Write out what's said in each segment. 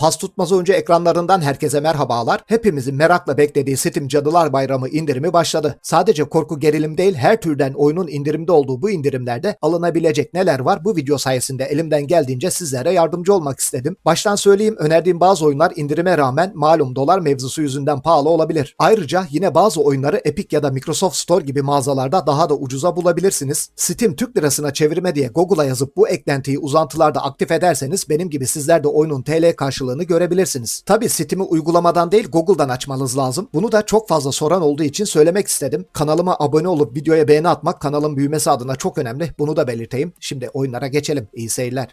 Pas tutmaz önce ekranlarından herkese merhabalar. Hepimizin merakla beklediği Steam Cadılar Bayramı indirimi başladı. Sadece korku gerilim değil her türden oyunun indirimde olduğu bu indirimlerde alınabilecek neler var bu video sayesinde elimden geldiğince sizlere yardımcı olmak istedim. Baştan söyleyeyim önerdiğim bazı oyunlar indirime rağmen malum dolar mevzusu yüzünden pahalı olabilir. Ayrıca yine bazı oyunları Epic ya da Microsoft Store gibi mağazalarda daha da ucuza bulabilirsiniz. Steam Türk lirasına çevirme diye Google'a yazıp bu eklentiyi uzantılarda aktif ederseniz benim gibi sizler de oyunun TL karşılığını görebilirsiniz. Tabi Steam'i uygulamadan değil Google'dan açmanız lazım. Bunu da çok fazla soran olduğu için söylemek istedim. Kanalıma abone olup videoya beğeni atmak kanalın büyümesi adına çok önemli. Bunu da belirteyim. Şimdi oyunlara geçelim. İyi seyirler.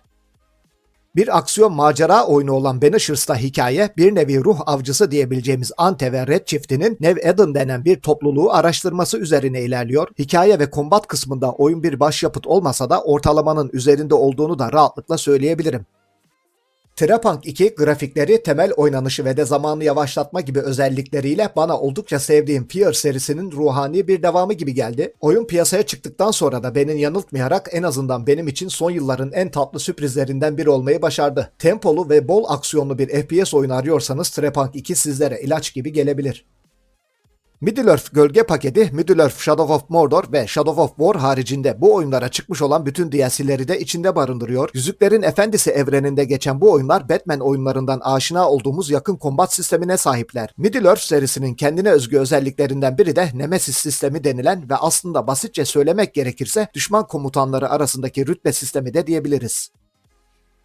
Bir aksiyon macera oyunu olan Banishers'ta hikaye bir nevi ruh avcısı diyebileceğimiz Ante ve Red çiftinin Nev Eden denen bir topluluğu araştırması üzerine ilerliyor. Hikaye ve kombat kısmında oyun bir başyapıt olmasa da ortalamanın üzerinde olduğunu da rahatlıkla söyleyebilirim. Terapunk 2 grafikleri, temel oynanışı ve de zamanı yavaşlatma gibi özellikleriyle bana oldukça sevdiğim Fear serisinin ruhani bir devamı gibi geldi. Oyun piyasaya çıktıktan sonra da beni yanıltmayarak en azından benim için son yılların en tatlı sürprizlerinden biri olmayı başardı. Tempolu ve bol aksiyonlu bir FPS oyunu arıyorsanız Terapunk 2 sizlere ilaç gibi gelebilir. Middle-earth gölge paketi, Middle-earth Shadow of Mordor ve Shadow of War haricinde bu oyunlara çıkmış olan bütün DLC'leri de içinde barındırıyor. Yüzüklerin Efendisi evreninde geçen bu oyunlar Batman oyunlarından aşina olduğumuz yakın kombat sistemine sahipler. Middle-earth serisinin kendine özgü özelliklerinden biri de Nemesis sistemi denilen ve aslında basitçe söylemek gerekirse düşman komutanları arasındaki rütbe sistemi de diyebiliriz.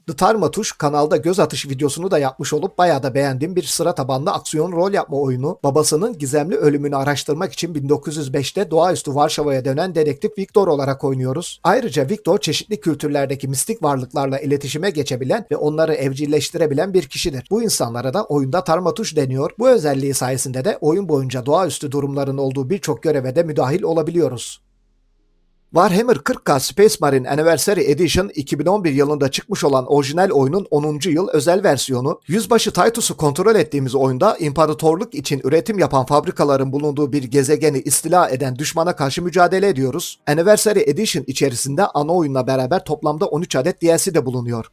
The Tarmatuş kanalda göz atış videosunu da yapmış olup bayağı da beğendiğim bir sıra tabanlı aksiyon rol yapma oyunu. Babasının gizemli ölümünü araştırmak için 1905'te doğaüstü Varşova'ya dönen dedektif Viktor olarak oynuyoruz. Ayrıca Viktor çeşitli kültürlerdeki mistik varlıklarla iletişime geçebilen ve onları evcilleştirebilen bir kişidir. Bu insanlara da oyunda Tarmatuş deniyor. Bu özelliği sayesinde de oyun boyunca doğaüstü durumların olduğu birçok göreve de müdahil olabiliyoruz. Warhammer 40K Space Marine Anniversary Edition 2011 yılında çıkmış olan orijinal oyunun 10. yıl özel versiyonu. Yüzbaşı Titus'u kontrol ettiğimiz oyunda imparatorluk için üretim yapan fabrikaların bulunduğu bir gezegeni istila eden düşmana karşı mücadele ediyoruz. Anniversary Edition içerisinde ana oyunla beraber toplamda 13 adet DLC de bulunuyor.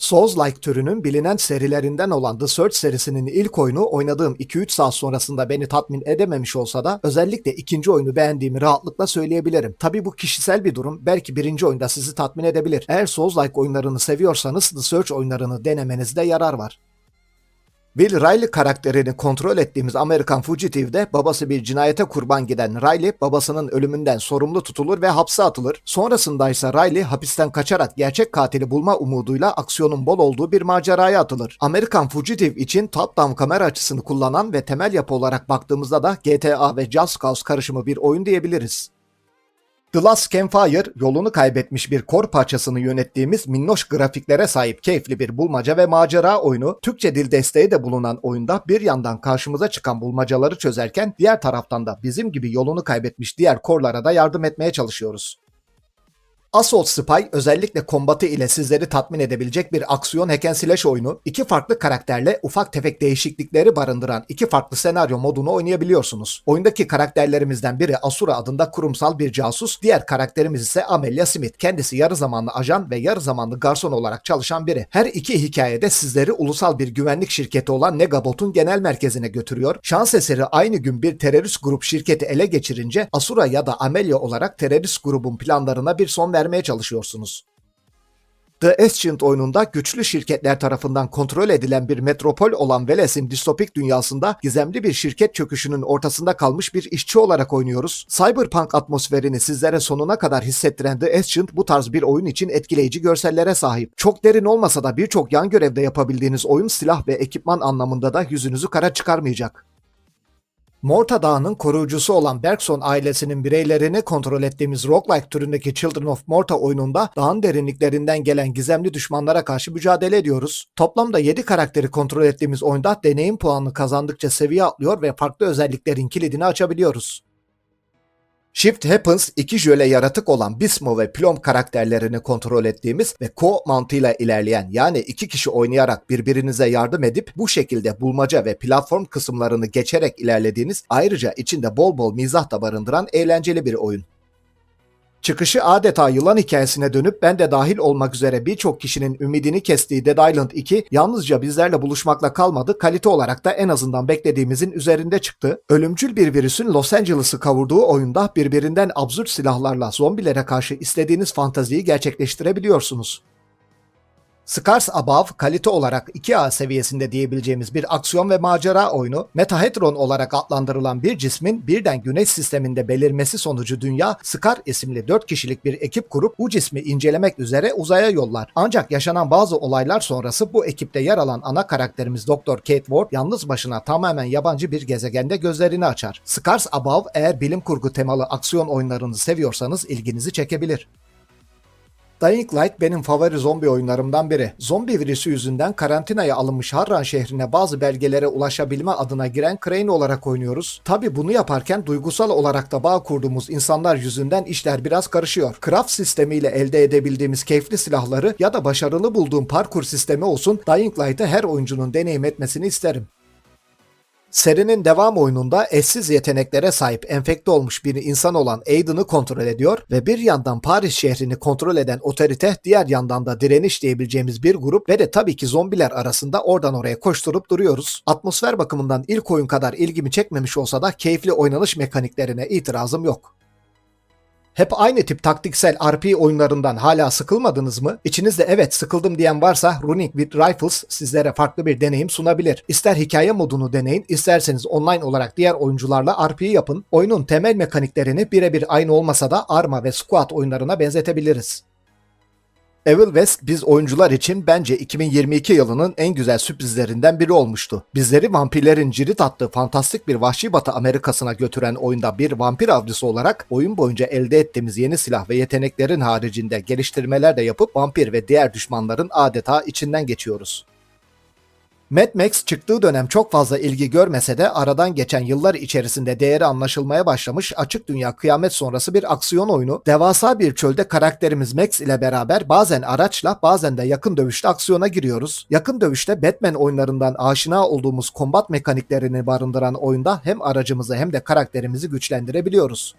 Souls-like türünün bilinen serilerinden olan The Search serisinin ilk oyunu oynadığım 2-3 saat sonrasında beni tatmin edememiş olsa da özellikle ikinci oyunu beğendiğimi rahatlıkla söyleyebilirim. Tabi bu kişisel bir durum. Belki birinci oyunda sizi tatmin edebilir. Eğer Souls-like oyunlarını seviyorsanız The Search oyunlarını denemenizde yarar var. Will Riley karakterini kontrol ettiğimiz Amerikan Fugitive'de babası bir cinayete kurban giden Riley babasının ölümünden sorumlu tutulur ve hapse atılır. Sonrasında ise Riley hapisten kaçarak gerçek katili bulma umuduyla aksiyonun bol olduğu bir maceraya atılır. Amerikan Fugitive için top-down kamera açısını kullanan ve temel yapı olarak baktığımızda da GTA ve Just Cause karışımı bir oyun diyebiliriz. The Last Campfire, yolunu kaybetmiş bir kor parçasını yönettiğimiz minnoş grafiklere sahip keyifli bir bulmaca ve macera oyunu, Türkçe dil desteği de bulunan oyunda bir yandan karşımıza çıkan bulmacaları çözerken diğer taraftan da bizim gibi yolunu kaybetmiş diğer korlara da yardım etmeye çalışıyoruz. Assault Spy özellikle kombatı ile sizleri tatmin edebilecek bir aksiyon hack slash oyunu. İki farklı karakterle ufak tefek değişiklikleri barındıran iki farklı senaryo modunu oynayabiliyorsunuz. Oyundaki karakterlerimizden biri Asura adında kurumsal bir casus, diğer karakterimiz ise Amelia Smith. Kendisi yarı zamanlı ajan ve yarı zamanlı garson olarak çalışan biri. Her iki hikayede sizleri ulusal bir güvenlik şirketi olan Negabot'un genel merkezine götürüyor. Şans eseri aynı gün bir terörist grup şirketi ele geçirince Asura ya da Amelia olarak terörist grubun planlarına bir son vermeye çalışıyorsunuz. The Ancient oyununda güçlü şirketler tarafından kontrol edilen bir metropol olan Veles'in distopik dünyasında gizemli bir şirket çöküşünün ortasında kalmış bir işçi olarak oynuyoruz. Cyberpunk atmosferini sizlere sonuna kadar hissettiren The Ancient bu tarz bir oyun için etkileyici görsellere sahip. Çok derin olmasa da birçok yan görevde yapabildiğiniz oyun silah ve ekipman anlamında da yüzünüzü kara çıkarmayacak. Morta Dağı'nın koruyucusu olan Bergson ailesinin bireylerini kontrol ettiğimiz roguelike türündeki Children of Morta oyununda dağın derinliklerinden gelen gizemli düşmanlara karşı mücadele ediyoruz. Toplamda 7 karakteri kontrol ettiğimiz oyunda deneyim puanını kazandıkça seviye atlıyor ve farklı özelliklerin kilidini açabiliyoruz. Shift Happens iki jöle yaratık olan Bismo ve Plum karakterlerini kontrol ettiğimiz ve co mantığıyla ilerleyen yani iki kişi oynayarak birbirinize yardım edip bu şekilde bulmaca ve platform kısımlarını geçerek ilerlediğiniz ayrıca içinde bol bol mizah da barındıran eğlenceli bir oyun. Çıkışı adeta yılan hikayesine dönüp ben de dahil olmak üzere birçok kişinin ümidini kestiği Dead Island 2 yalnızca bizlerle buluşmakla kalmadı, kalite olarak da en azından beklediğimizin üzerinde çıktı. Ölümcül bir virüsün Los Angeles'ı kavurduğu oyunda birbirinden absürt silahlarla zombilere karşı istediğiniz fantaziyi gerçekleştirebiliyorsunuz. Scars Above kalite olarak 2A seviyesinde diyebileceğimiz bir aksiyon ve macera oyunu, Metahedron olarak adlandırılan bir cismin birden güneş sisteminde belirmesi sonucu dünya, Scar isimli 4 kişilik bir ekip kurup bu cismi incelemek üzere uzaya yollar. Ancak yaşanan bazı olaylar sonrası bu ekipte yer alan ana karakterimiz Dr. Kate Ward yalnız başına tamamen yabancı bir gezegende gözlerini açar. Scars Above eğer bilim kurgu temalı aksiyon oyunlarını seviyorsanız ilginizi çekebilir. Dying Light benim favori zombi oyunlarımdan biri. Zombi virüsü yüzünden karantinaya alınmış Harran şehrine bazı belgelere ulaşabilme adına giren Crane olarak oynuyoruz. Tabi bunu yaparken duygusal olarak da bağ kurduğumuz insanlar yüzünden işler biraz karışıyor. Craft sistemiyle elde edebildiğimiz keyifli silahları ya da başarılı bulduğum parkur sistemi olsun Dying Light'ı her oyuncunun deneyim etmesini isterim. Serinin devam oyununda eşsiz yeteneklere sahip enfekte olmuş bir insan olan Aiden'ı kontrol ediyor ve bir yandan Paris şehrini kontrol eden otorite diğer yandan da direniş diyebileceğimiz bir grup ve de tabii ki zombiler arasında oradan oraya koşturup duruyoruz. Atmosfer bakımından ilk oyun kadar ilgimi çekmemiş olsa da keyifli oynanış mekaniklerine itirazım yok. Hep aynı tip taktiksel RP oyunlarından hala sıkılmadınız mı? İçinizde evet sıkıldım diyen varsa Running with Rifles sizlere farklı bir deneyim sunabilir. İster hikaye modunu deneyin, isterseniz online olarak diğer oyuncularla RP yapın. Oyunun temel mekaniklerini birebir aynı olmasa da Arma ve Squad oyunlarına benzetebiliriz. Evil West biz oyuncular için bence 2022 yılının en güzel sürprizlerinden biri olmuştu. Bizleri vampirlerin cirit attığı fantastik bir vahşi batı Amerikasına götüren oyunda bir vampir avcısı olarak oyun boyunca elde ettiğimiz yeni silah ve yeteneklerin haricinde geliştirmeler de yapıp vampir ve diğer düşmanların adeta içinden geçiyoruz. Mad Max çıktığı dönem çok fazla ilgi görmese de aradan geçen yıllar içerisinde değeri anlaşılmaya başlamış açık dünya kıyamet sonrası bir aksiyon oyunu. Devasa bir çölde karakterimiz Max ile beraber bazen araçla bazen de yakın dövüşte aksiyona giriyoruz. Yakın dövüşte Batman oyunlarından aşina olduğumuz kombat mekaniklerini barındıran oyunda hem aracımızı hem de karakterimizi güçlendirebiliyoruz.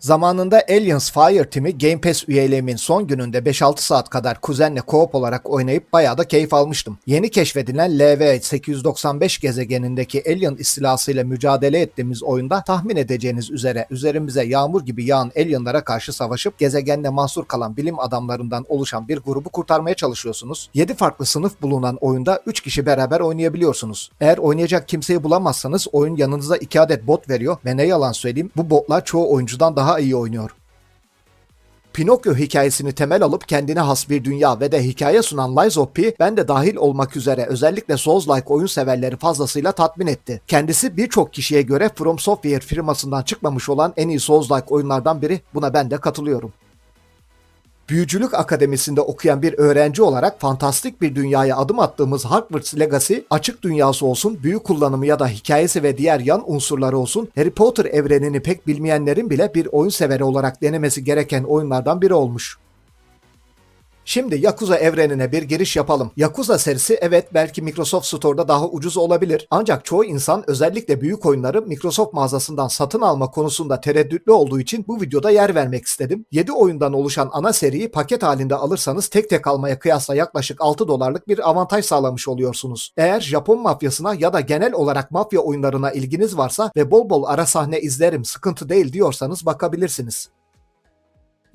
Zamanında Aliens Fire Team'i Game Pass üyeliğimin son gününde 5-6 saat kadar kuzenle co-op olarak oynayıp bayağı da keyif almıştım. Yeni keşfedilen LV-895 gezegenindeki alien istilasıyla mücadele ettiğimiz oyunda tahmin edeceğiniz üzere üzerimize yağmur gibi yağan alienlara karşı savaşıp gezegende mahsur kalan bilim adamlarından oluşan bir grubu kurtarmaya çalışıyorsunuz. 7 farklı sınıf bulunan oyunda 3 kişi beraber oynayabiliyorsunuz. Eğer oynayacak kimseyi bulamazsanız oyun yanınıza 2 adet bot veriyor ve ne yalan söyleyeyim bu botlar çoğu oyuncudan daha iyi oynuyor. Pinokyo hikayesini temel alıp kendine has bir dünya ve de hikaye sunan Lies of P ben de dahil olmak üzere özellikle Souls-like oyun severleri fazlasıyla tatmin etti. Kendisi birçok kişiye göre From Software firmasından çıkmamış olan en iyi Souls-like oyunlardan biri buna ben de katılıyorum. Büyücülük Akademisi'nde okuyan bir öğrenci olarak fantastik bir dünyaya adım attığımız Hogwarts Legacy, açık dünyası olsun, büyü kullanımı ya da hikayesi ve diğer yan unsurları olsun, Harry Potter evrenini pek bilmeyenlerin bile bir oyun severi olarak denemesi gereken oyunlardan biri olmuş. Şimdi Yakuza evrenine bir giriş yapalım. Yakuza serisi evet belki Microsoft Store'da daha ucuz olabilir. Ancak çoğu insan özellikle büyük oyunları Microsoft mağazasından satın alma konusunda tereddütlü olduğu için bu videoda yer vermek istedim. 7 oyundan oluşan ana seriyi paket halinde alırsanız tek tek almaya kıyasla yaklaşık 6 dolarlık bir avantaj sağlamış oluyorsunuz. Eğer Japon mafyasına ya da genel olarak mafya oyunlarına ilginiz varsa ve bol bol ara sahne izlerim sıkıntı değil diyorsanız bakabilirsiniz.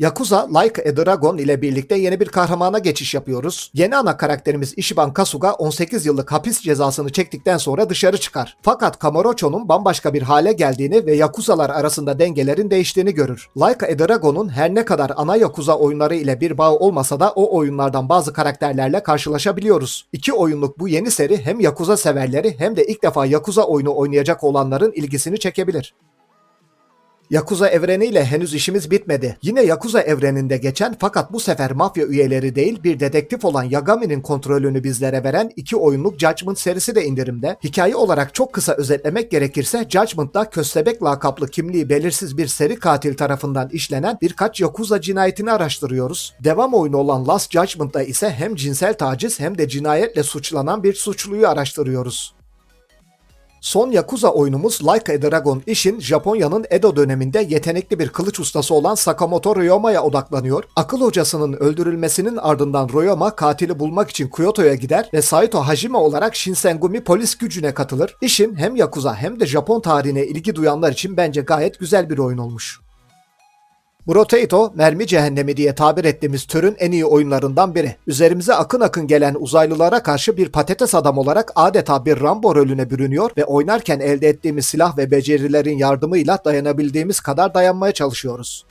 Yakuza Like a Dragon ile birlikte yeni bir kahramana geçiş yapıyoruz. Yeni ana karakterimiz Ishiban Kasuga 18 yıllık hapis cezasını çektikten sonra dışarı çıkar. Fakat Kamurocho'nun bambaşka bir hale geldiğini ve Yakuzalar arasında dengelerin değiştiğini görür. Like a Dragon'un her ne kadar ana Yakuza oyunları ile bir bağ olmasa da o oyunlardan bazı karakterlerle karşılaşabiliyoruz. İki oyunluk bu yeni seri hem Yakuza severleri hem de ilk defa Yakuza oyunu oynayacak olanların ilgisini çekebilir. Yakuza evreniyle henüz işimiz bitmedi. Yine Yakuza evreninde geçen fakat bu sefer mafya üyeleri değil bir dedektif olan Yagami'nin kontrolünü bizlere veren iki oyunluk Judgment serisi de indirimde. Hikaye olarak çok kısa özetlemek gerekirse Judgment'ta köstebek lakaplı kimliği belirsiz bir seri katil tarafından işlenen birkaç Yakuza cinayetini araştırıyoruz. Devam oyunu olan Last Judgment'ta ise hem cinsel taciz hem de cinayetle suçlanan bir suçluyu araştırıyoruz. Son Yakuza oyunumuz Like a Dragon Ishin, Japonya'nın Edo döneminde yetenekli bir kılıç ustası olan Sakamoto Ryoma'ya odaklanıyor. Akıl hocasının öldürülmesinin ardından Ryoma katili bulmak için Kyoto'ya gider ve Saito Hajime olarak Shinsengumi polis gücüne katılır. Ishin hem Yakuza hem de Japon tarihine ilgi duyanlar için bence gayet güzel bir oyun olmuş. Brotato, mermi cehennemi diye tabir ettiğimiz türün en iyi oyunlarından biri. Üzerimize akın akın gelen uzaylılara karşı bir patates adam olarak adeta bir Rambo rolüne bürünüyor ve oynarken elde ettiğimiz silah ve becerilerin yardımıyla dayanabildiğimiz kadar dayanmaya çalışıyoruz.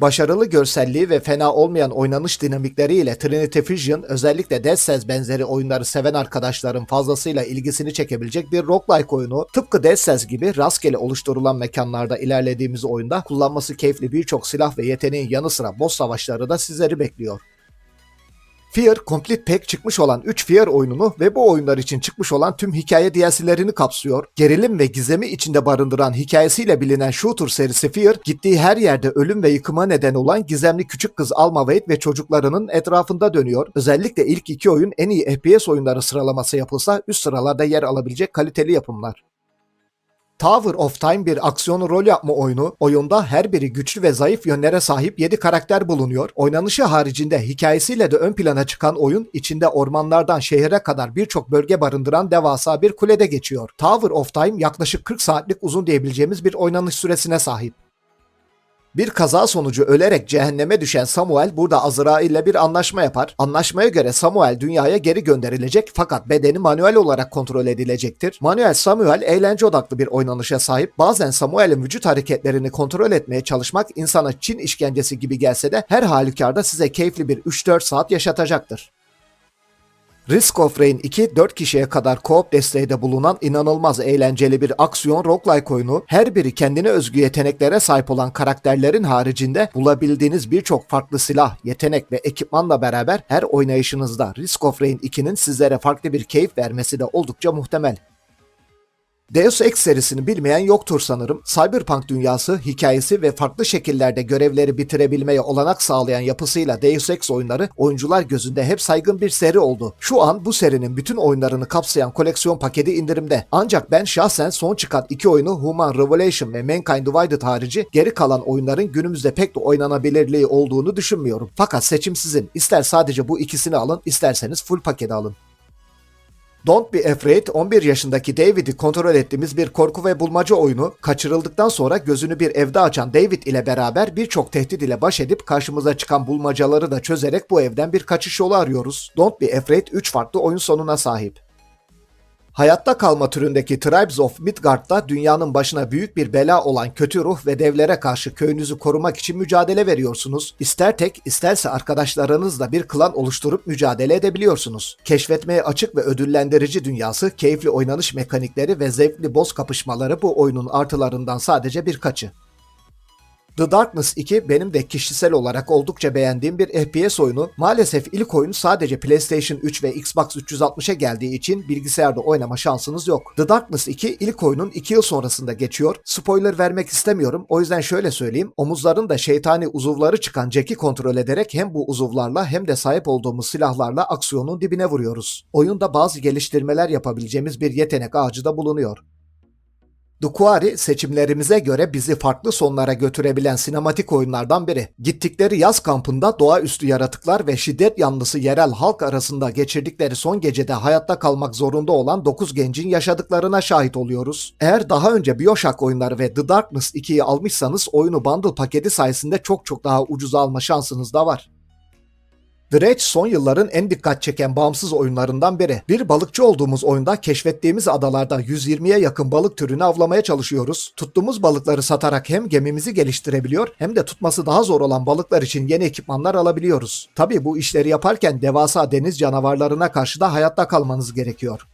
Başarılı görselliği ve fena olmayan oynanış dinamikleriyle Trinity Fusion özellikle Dead Cells benzeri oyunları seven arkadaşların fazlasıyla ilgisini çekebilecek bir roguelike oyunu. Tıpkı Dead Cells gibi rastgele oluşturulan mekanlarda ilerlediğimiz oyunda kullanması keyifli birçok silah ve yeteneğin yanı sıra boss savaşları da sizleri bekliyor. Fear Complete Pack çıkmış olan 3 Fear oyununu ve bu oyunlar için çıkmış olan tüm hikaye DLC'lerini kapsıyor. Gerilim ve gizemi içinde barındıran hikayesiyle bilinen shooter serisi Fear, gittiği her yerde ölüm ve yıkıma neden olan gizemli küçük kız Alma Wade ve çocuklarının etrafında dönüyor. Özellikle ilk iki oyun en iyi FPS oyunları sıralaması yapılsa üst sıralarda yer alabilecek kaliteli yapımlar. Tower of Time bir aksiyon rol yapma oyunu. Oyunda her biri güçlü ve zayıf yönlere sahip 7 karakter bulunuyor. Oynanışı haricinde hikayesiyle de ön plana çıkan oyun içinde ormanlardan şehre kadar birçok bölge barındıran devasa bir kulede geçiyor. Tower of Time yaklaşık 40 saatlik uzun diyebileceğimiz bir oynanış süresine sahip. Bir kaza sonucu ölerek cehenneme düşen Samuel burada Azrail ile bir anlaşma yapar. Anlaşmaya göre Samuel dünyaya geri gönderilecek fakat bedeni manuel olarak kontrol edilecektir. Manuel Samuel eğlence odaklı bir oynanışa sahip. Bazen Samuel'in vücut hareketlerini kontrol etmeye çalışmak insana Çin işkencesi gibi gelse de her halükarda size keyifli bir 3-4 saat yaşatacaktır. Risk of Rain 2 4 kişiye kadar co-op desteği de bulunan inanılmaz eğlenceli bir aksiyon roguelike oyunu. Her biri kendine özgü yeteneklere sahip olan karakterlerin haricinde bulabildiğiniz birçok farklı silah, yetenek ve ekipmanla beraber her oynayışınızda Risk of Rain 2'nin sizlere farklı bir keyif vermesi de oldukça muhtemel. Deus Ex serisini bilmeyen yoktur sanırım. Cyberpunk dünyası, hikayesi ve farklı şekillerde görevleri bitirebilmeye olanak sağlayan yapısıyla Deus Ex oyunları oyuncular gözünde hep saygın bir seri oldu. Şu an bu serinin bütün oyunlarını kapsayan koleksiyon paketi indirimde. Ancak ben şahsen son çıkan iki oyunu Human Revelation ve Mankind Divided harici geri kalan oyunların günümüzde pek de oynanabilirliği olduğunu düşünmüyorum. Fakat seçim sizin. İster sadece bu ikisini alın, isterseniz full paketi alın. Don't Be Afraid 11 yaşındaki David'i kontrol ettiğimiz bir korku ve bulmaca oyunu kaçırıldıktan sonra gözünü bir evde açan David ile beraber birçok tehdit ile baş edip karşımıza çıkan bulmacaları da çözerek bu evden bir kaçış yolu arıyoruz. Don't Be Afraid 3 farklı oyun sonuna sahip. Hayatta kalma türündeki Tribes of Midgard'da dünyanın başına büyük bir bela olan kötü ruh ve devlere karşı köyünüzü korumak için mücadele veriyorsunuz. İster tek isterse arkadaşlarınızla bir klan oluşturup mücadele edebiliyorsunuz. Keşfetmeye açık ve ödüllendirici dünyası, keyifli oynanış mekanikleri ve zevkli boss kapışmaları bu oyunun artılarından sadece birkaçı. The Darkness 2 benim de kişisel olarak oldukça beğendiğim bir FPS oyunu. Maalesef ilk oyun sadece PlayStation 3 ve Xbox 360'a geldiği için bilgisayarda oynama şansınız yok. The Darkness 2 ilk oyunun 2 yıl sonrasında geçiyor. Spoiler vermek istemiyorum. O yüzden şöyle söyleyeyim. Omuzlarında şeytani uzuvları çıkan Jack'i kontrol ederek hem bu uzuvlarla hem de sahip olduğumuz silahlarla aksiyonun dibine vuruyoruz. Oyunda bazı geliştirmeler yapabileceğimiz bir yetenek ağacı da bulunuyor. Quarry seçimlerimize göre bizi farklı sonlara götürebilen sinematik oyunlardan biri. Gittikleri yaz kampında doğaüstü yaratıklar ve şiddet yanlısı yerel halk arasında geçirdikleri son gecede hayatta kalmak zorunda olan 9 gencin yaşadıklarına şahit oluyoruz. Eğer daha önce Bioshock oyunları ve The Darkness 2'yi almışsanız oyunu bundle paketi sayesinde çok çok daha ucuza alma şansınız da var. Dredge son yılların en dikkat çeken bağımsız oyunlarından biri. Bir balıkçı olduğumuz oyunda keşfettiğimiz adalarda 120'ye yakın balık türünü avlamaya çalışıyoruz. Tuttuğumuz balıkları satarak hem gemimizi geliştirebiliyor hem de tutması daha zor olan balıklar için yeni ekipmanlar alabiliyoruz. Tabi bu işleri yaparken devasa deniz canavarlarına karşı da hayatta kalmanız gerekiyor.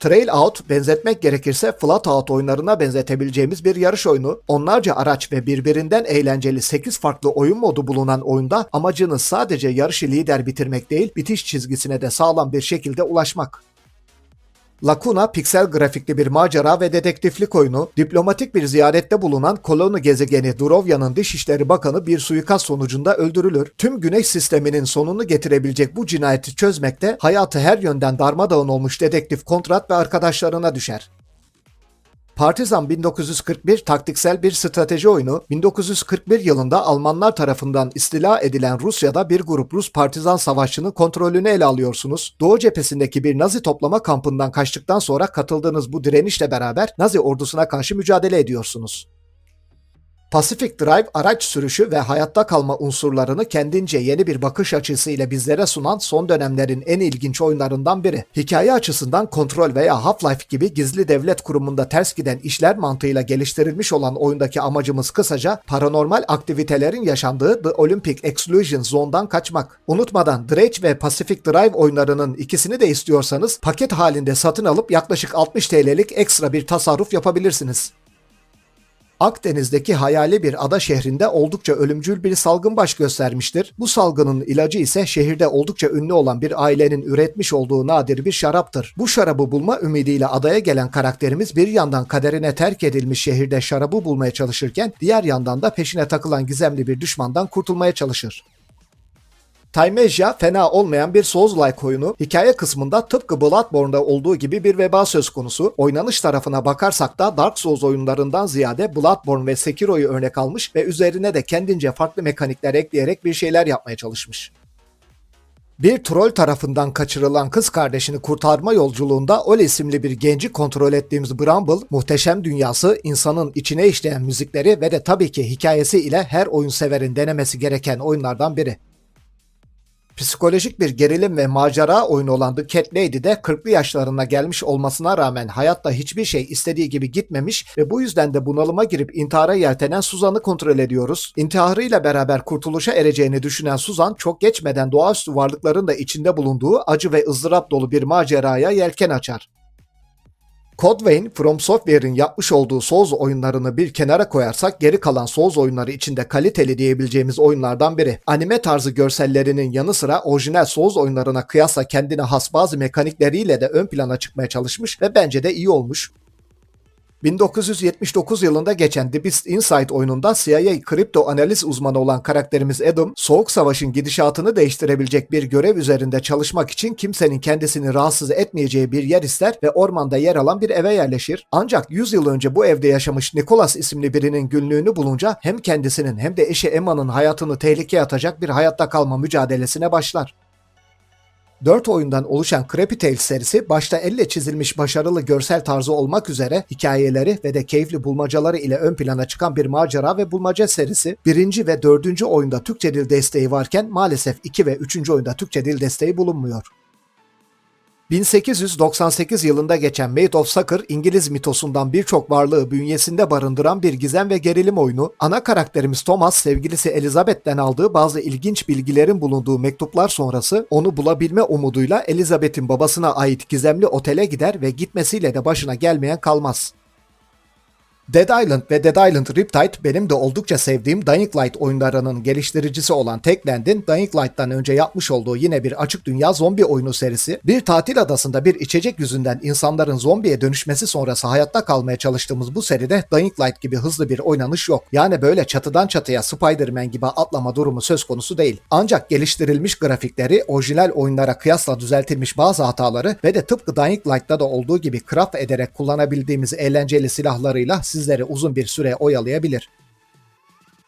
Trail Out benzetmek gerekirse Flat Out oyunlarına benzetebileceğimiz bir yarış oyunu. Onlarca araç ve birbirinden eğlenceli 8 farklı oyun modu bulunan oyunda amacınız sadece yarışı lider bitirmek değil, bitiş çizgisine de sağlam bir şekilde ulaşmak. Lacuna piksel grafikli bir macera ve dedektiflik oyunu, diplomatik bir ziyarette bulunan koloni gezegeni Durovya'nın Dışişleri Bakanı bir suikast sonucunda öldürülür. Tüm güneş sisteminin sonunu getirebilecek bu cinayeti çözmekte hayatı her yönden darmadağın olmuş dedektif Kontrat ve arkadaşlarına düşer. Partizan 1941 taktiksel bir strateji oyunu, 1941 yılında Almanlar tarafından istila edilen Rusya'da bir grup Rus partizan savaşçının kontrolünü ele alıyorsunuz. Doğu cephesindeki bir Nazi toplama kampından kaçtıktan sonra katıldığınız bu direnişle beraber Nazi ordusuna karşı mücadele ediyorsunuz. Pacific Drive araç sürüşü ve hayatta kalma unsurlarını kendince yeni bir bakış açısıyla bizlere sunan son dönemlerin en ilginç oyunlarından biri. Hikaye açısından Control veya Half-Life gibi gizli devlet kurumunda ters giden işler mantığıyla geliştirilmiş olan oyundaki amacımız kısaca paranormal aktivitelerin yaşandığı The Olympic Exclusion Zone'dan kaçmak. Unutmadan Dredge ve Pacific Drive oyunlarının ikisini de istiyorsanız paket halinde satın alıp yaklaşık 60 TL'lik ekstra bir tasarruf yapabilirsiniz. Akdeniz'deki hayali bir ada şehrinde oldukça ölümcül bir salgın baş göstermiştir. Bu salgının ilacı ise şehirde oldukça ünlü olan bir ailenin üretmiş olduğu nadir bir şaraptır. Bu şarabı bulma ümidiyle adaya gelen karakterimiz bir yandan kaderine terk edilmiş şehirde şarabı bulmaya çalışırken diğer yandan da peşine takılan gizemli bir düşmandan kurtulmaya çalışır. Timesia fena olmayan bir Souls-like oyunu. Hikaye kısmında tıpkı Bloodborne'da olduğu gibi bir veba söz konusu. Oynanış tarafına bakarsak da Dark Souls oyunlarından ziyade Bloodborne ve Sekiro'yu örnek almış ve üzerine de kendince farklı mekanikler ekleyerek bir şeyler yapmaya çalışmış. Bir troll tarafından kaçırılan kız kardeşini kurtarma yolculuğunda Oli isimli bir genci kontrol ettiğimiz Bramble, muhteşem dünyası, insanın içine işleyen müzikleri ve de tabii ki hikayesi ile her oyun severin denemesi gereken oyunlardan biri. Psikolojik bir gerilim ve macera oyunu olan The Cat Lady de 40'lı yaşlarına gelmiş olmasına rağmen hayatta hiçbir şey istediği gibi gitmemiş ve bu yüzden de bunalıma girip intihara yeltenen Suzan'ı kontrol ediyoruz. İntiharıyla beraber kurtuluşa ereceğini düşünen Suzan çok geçmeden doğaüstü varlıkların da içinde bulunduğu acı ve ızdırap dolu bir maceraya yelken açar. Code Vein, From Software'in yapmış olduğu Souls oyunlarını bir kenara koyarsak geri kalan Souls oyunları içinde kaliteli diyebileceğimiz oyunlardan biri. Anime tarzı görsellerinin yanı sıra orijinal Souls oyunlarına kıyasla kendine has bazı mekanikleriyle de ön plana çıkmaya çalışmış ve bence de iyi olmuş. 1979 yılında geçen The Beast Inside oyununda CIA kripto analiz uzmanı olan karakterimiz Adam, Soğuk Savaş'ın gidişatını değiştirebilecek bir görev üzerinde çalışmak için kimsenin kendisini rahatsız etmeyeceği bir yer ister ve ormanda yer alan bir eve yerleşir. Ancak 100 yıl önce bu evde yaşamış Nicholas isimli birinin günlüğünü bulunca hem kendisinin hem de eşi Emma'nın hayatını tehlikeye atacak bir hayatta kalma mücadelesine başlar. 4 oyundan oluşan Crappy Tales serisi başta elle çizilmiş başarılı görsel tarzı olmak üzere hikayeleri ve de keyifli bulmacaları ile ön plana çıkan bir macera ve bulmaca serisi. Birinci ve dördüncü oyunda Türkçe dil desteği varken maalesef 2 ve 3. oyunda Türkçe dil desteği bulunmuyor. 1898 yılında geçen Maid of Sucker, İngiliz mitosundan birçok varlığı bünyesinde barındıran bir gizem ve gerilim oyunu. Ana karakterimiz Thomas, sevgilisi Elizabeth'ten aldığı bazı ilginç bilgilerin bulunduğu mektuplar sonrası onu bulabilme umuduyla Elizabeth'in babasına ait gizemli otele gider ve gitmesiyle de başına gelmeyen kalmaz. Dead Island ve Dead Island Riptide benim de oldukça sevdiğim Dying Light oyunlarının geliştiricisi olan Techland'in Dying Light'tan önce yapmış olduğu yine bir açık dünya zombi oyunu serisi. Bir tatil adasında bir içecek yüzünden insanların zombiye dönüşmesi sonrası hayatta kalmaya çalıştığımız bu seride Dying Light gibi hızlı bir oynanış yok. Yani böyle çatıdan çatıya Spider-Man gibi atlama durumu söz konusu değil. Ancak geliştirilmiş grafikleri, orijinal oyunlara kıyasla düzeltilmiş bazı hataları ve de tıpkı Dying Light'ta da olduğu gibi craft ederek kullanabildiğimiz eğlenceli silahlarıyla sizleri uzun bir süre oyalayabilir.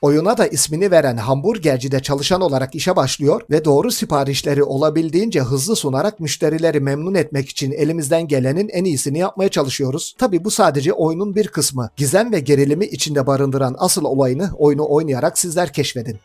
Oyuna da ismini veren hamburgercide çalışan olarak işe başlıyor ve doğru siparişleri olabildiğince hızlı sunarak müşterileri memnun etmek için elimizden gelenin en iyisini yapmaya çalışıyoruz. Tabi bu sadece oyunun bir kısmı. Gizem ve gerilimi içinde barındıran asıl olayını oyunu oynayarak sizler keşfedin.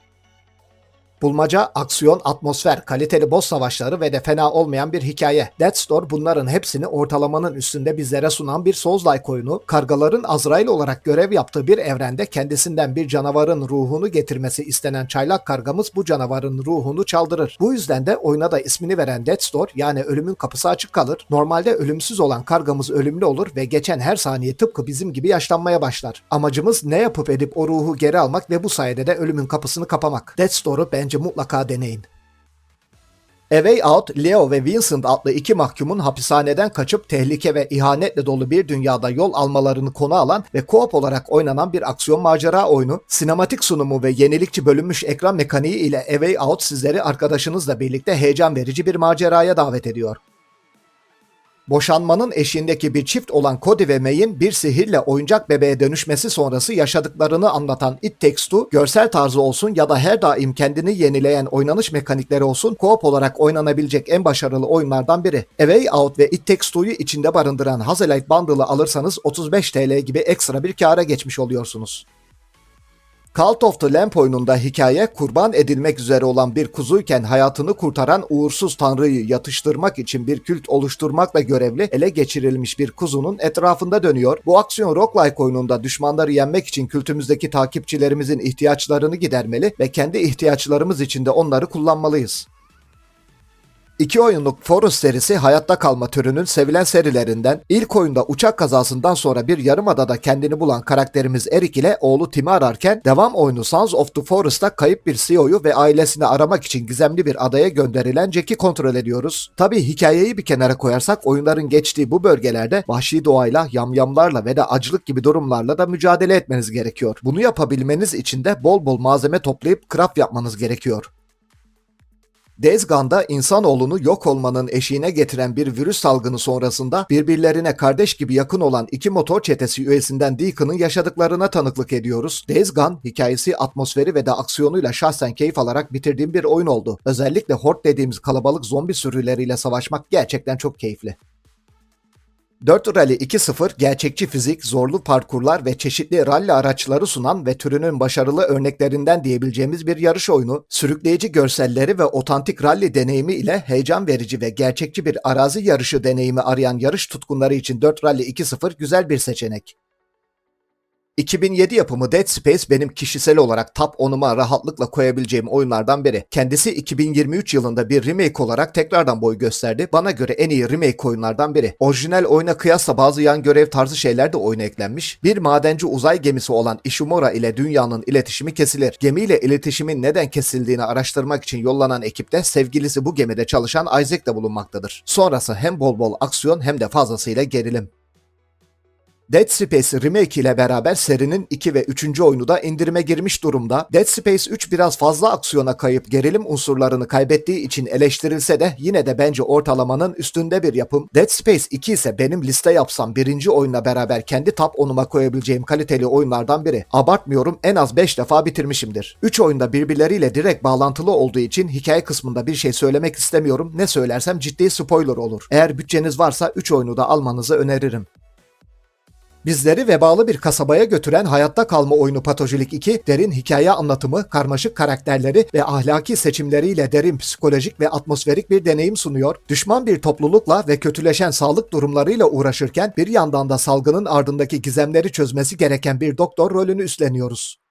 Bulmaca, aksiyon, atmosfer, kaliteli boss savaşları ve de fena olmayan bir hikaye. Death Store bunların hepsini ortalamanın üstünde bizlere sunan bir Souls-like oyunu, kargaların Azrail olarak görev yaptığı bir evrende kendisinden bir canavarın ruhunu getirmesi istenen çaylak kargamız bu canavarın ruhunu çaldırır. Bu yüzden de oyuna da ismini veren Death Store yani ölümün kapısı açık kalır. Normalde ölümsüz olan kargamız ölümlü olur ve geçen her saniye tıpkı bizim gibi yaşlanmaya başlar. Amacımız ne yapıp edip o ruhu geri almak ve bu sayede de ölümün kapısını kapamak. Death Store'u bence mutlaka deneyin. A Way Out, Leo ve Vincent adlı iki mahkumun hapishaneden kaçıp tehlike ve ihanetle dolu bir dünyada yol almalarını konu alan ve co-op olarak oynanan bir aksiyon macera oyunu, sinematik sunumu ve yenilikçi bölünmüş ekran mekaniği ile A Way Out sizleri arkadaşınızla birlikte heyecan verici bir maceraya davet ediyor. Boşanmanın eşiğindeki bir çift olan Cody ve May'in bir sihirle oyuncak bebeğe dönüşmesi sonrası yaşadıklarını anlatan It Takes Two, görsel tarzı olsun ya da her daim kendini yenileyen oynanış mekanikleri olsun co-op olarak oynanabilecek en başarılı oyunlardan biri. A Way Out ve It Takes Two'yu içinde barındıran Hazelight Bundle'ı alırsanız 35 TL gibi ekstra bir kâra geçmiş oluyorsunuz. Cult of the Lamp oyununda hikaye kurban edilmek üzere olan bir kuzuyken hayatını kurtaran uğursuz tanrıyı yatıştırmak için bir kült oluşturmakla görevli ele geçirilmiş bir kuzunun etrafında dönüyor. Bu aksiyon roguelike oyununda düşmanları yenmek için kültümüzdeki takipçilerimizin ihtiyaçlarını gidermeli ve kendi ihtiyaçlarımız için de onları kullanmalıyız. İki oyunluk Forest serisi hayatta kalma türünün sevilen serilerinden ilk oyunda uçak kazasından sonra bir yarımadada kendini bulan karakterimiz Eric ile oğlu Tim'i ararken devam oyunu Sons of the Forest'ta kayıp bir CEO'yu ve ailesini aramak için gizemli bir adaya gönderilen Jack'i kontrol ediyoruz. Tabi hikayeyi bir kenara koyarsak oyunların geçtiği bu bölgelerde vahşi doğayla, yamyamlarla ve de acılık gibi durumlarla da mücadele etmeniz gerekiyor. Bunu yapabilmeniz için de bol bol malzeme toplayıp craft yapmanız gerekiyor. Days Gone'da insanoğlunu yok olmanın eşiğine getiren bir virüs salgını sonrasında birbirlerine kardeş gibi yakın olan iki motor çetesi üyesinden Deacon'ın yaşadıklarına tanıklık ediyoruz. Gone hikayesi, atmosferi ve de aksiyonuyla şahsen keyif alarak bitirdiğim bir oyun oldu. Özellikle Horde dediğimiz kalabalık zombi sürüleriyle savaşmak gerçekten çok keyifli. 4 Rally 2.0 gerçekçi fizik, zorlu parkurlar ve çeşitli rally araçları sunan ve türünün başarılı örneklerinden diyebileceğimiz bir yarış oyunu, sürükleyici görselleri ve otantik rally deneyimi ile heyecan verici ve gerçekçi bir arazi yarışı deneyimi arayan yarış tutkunları için 4 Rally 2.0 güzel bir seçenek. 2007 yapımı Dead Space benim kişisel olarak top 10'uma rahatlıkla koyabileceğim oyunlardan biri. Kendisi 2023 yılında bir remake olarak tekrardan boy gösterdi. Bana göre en iyi remake oyunlardan biri. Orijinal oyuna kıyasla bazı yan görev tarzı şeyler de oyuna eklenmiş. Bir madenci uzay gemisi olan Ishimura ile dünyanın iletişimi kesilir. Gemiyle iletişimin neden kesildiğini araştırmak için yollanan ekipte sevgilisi bu gemide çalışan Isaac de bulunmaktadır. Sonrası hem bol bol aksiyon hem de fazlasıyla gerilim. Dead Space Remake ile beraber serinin 2 ve 3. oyunu da indirime girmiş durumda. Dead Space 3 biraz fazla aksiyona kayıp gerilim unsurlarını kaybettiği için eleştirilse de yine de bence ortalamanın üstünde bir yapım. Dead Space 2 ise benim liste yapsam birinci oyunla beraber kendi top 10'uma koyabileceğim kaliteli oyunlardan biri. Abartmıyorum en az 5 defa bitirmişimdir. 3 oyunda birbirleriyle direkt bağlantılı olduğu için hikaye kısmında bir şey söylemek istemiyorum. Ne söylersem ciddi spoiler olur. Eğer bütçeniz varsa 3 oyunu da almanızı öneririm. Bizleri vebalı bir kasabaya götüren hayatta kalma oyunu Patojilik 2, derin hikaye anlatımı, karmaşık karakterleri ve ahlaki seçimleriyle derin psikolojik ve atmosferik bir deneyim sunuyor. Düşman bir toplulukla ve kötüleşen sağlık durumlarıyla uğraşırken bir yandan da salgının ardındaki gizemleri çözmesi gereken bir doktor rolünü üstleniyoruz.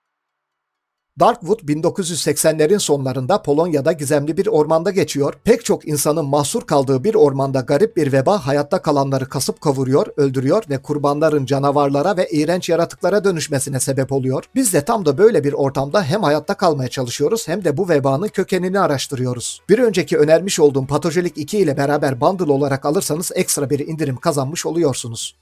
Darkwood 1980'lerin sonlarında Polonya'da gizemli bir ormanda geçiyor. Pek çok insanın mahsur kaldığı bir ormanda garip bir veba hayatta kalanları kasıp kavuruyor, öldürüyor ve kurbanların canavarlara ve iğrenç yaratıklara dönüşmesine sebep oluyor. Biz de tam da böyle bir ortamda hem hayatta kalmaya çalışıyoruz hem de bu vebanın kökenini araştırıyoruz. Bir önceki önermiş olduğum Patojelik 2 ile beraber bundle olarak alırsanız ekstra bir indirim kazanmış oluyorsunuz.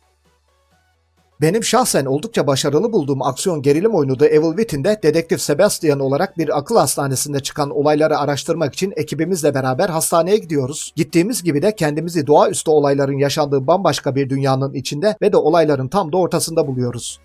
Benim şahsen oldukça başarılı bulduğum aksiyon gerilim oyunu The Evil Within'de dedektif Sebastian olarak bir akıl hastanesinde çıkan olayları araştırmak için ekibimizle beraber hastaneye gidiyoruz. Gittiğimiz gibi de kendimizi doğaüstü olayların yaşandığı bambaşka bir dünyanın içinde ve de olayların tam da ortasında buluyoruz.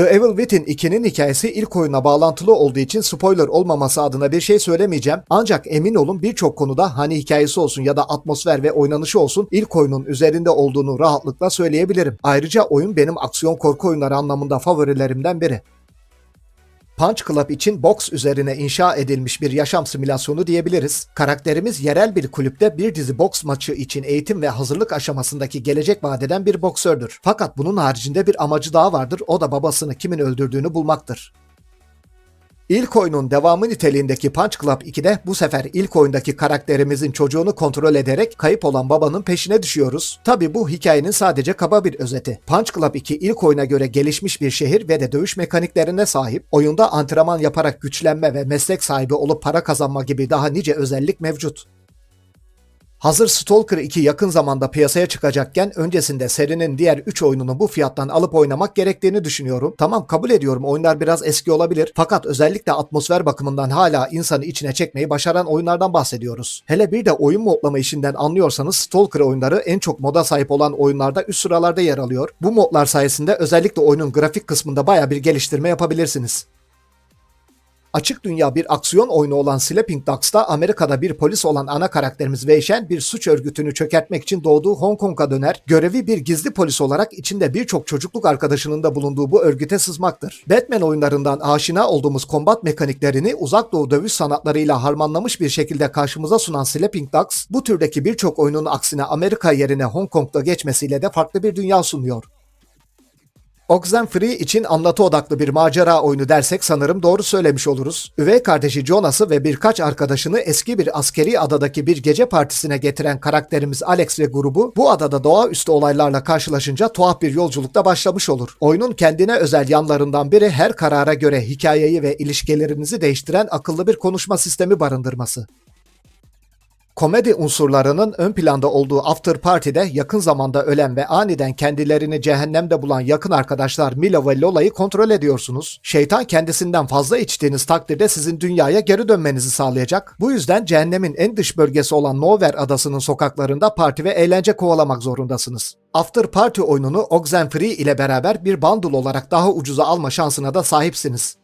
The Evil Within 2'nin hikayesi ilk oyuna bağlantılı olduğu için spoiler olmaması adına bir şey söylemeyeceğim. Ancak emin olun birçok konuda hani hikayesi olsun ya da atmosfer ve oynanışı olsun ilk oyunun üzerinde olduğunu rahatlıkla söyleyebilirim. Ayrıca oyun benim aksiyon korku oyunları anlamında favorilerimden biri. Punch Club için boks üzerine inşa edilmiş bir yaşam simülasyonu diyebiliriz. Karakterimiz yerel bir kulüpte bir dizi boks maçı için eğitim ve hazırlık aşamasındaki gelecek vadeden bir boksördür. Fakat bunun haricinde bir amacı daha vardır. O da babasını kimin öldürdüğünü bulmaktır. İlk oyunun devamı niteliğindeki Punch Club 2'de bu sefer ilk oyundaki karakterimizin çocuğunu kontrol ederek kayıp olan babanın peşine düşüyoruz. Tabi bu hikayenin sadece kaba bir özeti. Punch Club 2 ilk oyuna göre gelişmiş bir şehir ve de dövüş mekaniklerine sahip. Oyunda antrenman yaparak güçlenme ve meslek sahibi olup para kazanma gibi daha nice özellik mevcut. Hazır Stalker 2 yakın zamanda piyasaya çıkacakken öncesinde serinin diğer 3 oyununu bu fiyattan alıp oynamak gerektiğini düşünüyorum. Tamam kabul ediyorum oyunlar biraz eski olabilir fakat özellikle atmosfer bakımından hala insanı içine çekmeyi başaran oyunlardan bahsediyoruz. Hele bir de oyun modlama işinden anlıyorsanız Stalker oyunları en çok moda sahip olan oyunlarda üst sıralarda yer alıyor. Bu modlar sayesinde özellikle oyunun grafik kısmında baya bir geliştirme yapabilirsiniz. Açık dünya bir aksiyon oyunu olan Sleeping Dogs'ta Amerika'da bir polis olan ana karakterimiz Weishen bir suç örgütünü çökertmek için doğduğu Hong Kong'a döner. Görevi bir gizli polis olarak içinde birçok çocukluk arkadaşının da bulunduğu bu örgüte sızmaktır. Batman oyunlarından aşina olduğumuz kombat mekaniklerini uzak doğu dövüş sanatlarıyla harmanlamış bir şekilde karşımıza sunan Sleeping Dogs, bu türdeki birçok oyunun aksine Amerika yerine Hong Kong'da geçmesiyle de farklı bir dünya sunuyor. Oxenfree için anlatı odaklı bir macera oyunu dersek sanırım doğru söylemiş oluruz. Üvey kardeşi Jonas'ı ve birkaç arkadaşını eski bir askeri adadaki bir gece partisine getiren karakterimiz Alex ve grubu bu adada doğaüstü olaylarla karşılaşınca tuhaf bir yolculukta başlamış olur. Oyunun kendine özel yanlarından biri her karara göre hikayeyi ve ilişkilerinizi değiştiren akıllı bir konuşma sistemi barındırması. Komedi unsurlarının ön planda olduğu After Party'de yakın zamanda ölen ve aniden kendilerini cehennemde bulan yakın arkadaşlar Mila ve Lola'yı kontrol ediyorsunuz. Şeytan kendisinden fazla içtiğiniz takdirde sizin dünyaya geri dönmenizi sağlayacak. Bu yüzden cehennemin en dış bölgesi olan Nowhere adasının sokaklarında parti ve eğlence kovalamak zorundasınız. After Party oyununu Oxenfree ile beraber bir bundle olarak daha ucuza alma şansına da sahipsiniz.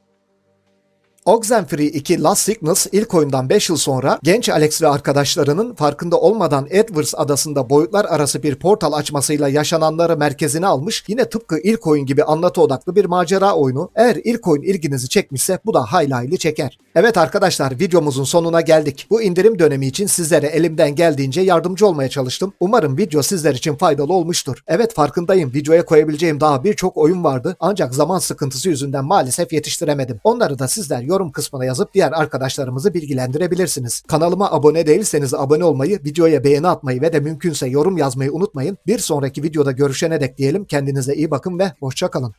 Oxenfree 2 Last Sickness ilk oyundan 5 yıl sonra genç Alex ve arkadaşlarının farkında olmadan Edwards adasında boyutlar arası bir portal açmasıyla yaşananları merkezine almış yine tıpkı ilk oyun gibi anlatı odaklı bir macera oyunu. Eğer ilk oyun ilginizi çekmişse bu da hayli hayli çeker. Evet arkadaşlar videomuzun sonuna geldik. Bu indirim dönemi için sizlere elimden geldiğince yardımcı olmaya çalıştım. Umarım video sizler için faydalı olmuştur. Evet farkındayım videoya koyabileceğim daha birçok oyun vardı ancak zaman sıkıntısı yüzünden maalesef yetiştiremedim. Onları da sizler yorum kısmına yazıp diğer arkadaşlarımızı bilgilendirebilirsiniz. Kanalıma abone değilseniz abone olmayı, videoya beğeni atmayı ve de mümkünse yorum yazmayı unutmayın. Bir sonraki videoda görüşene dek diyelim kendinize iyi bakın ve hoşçakalın.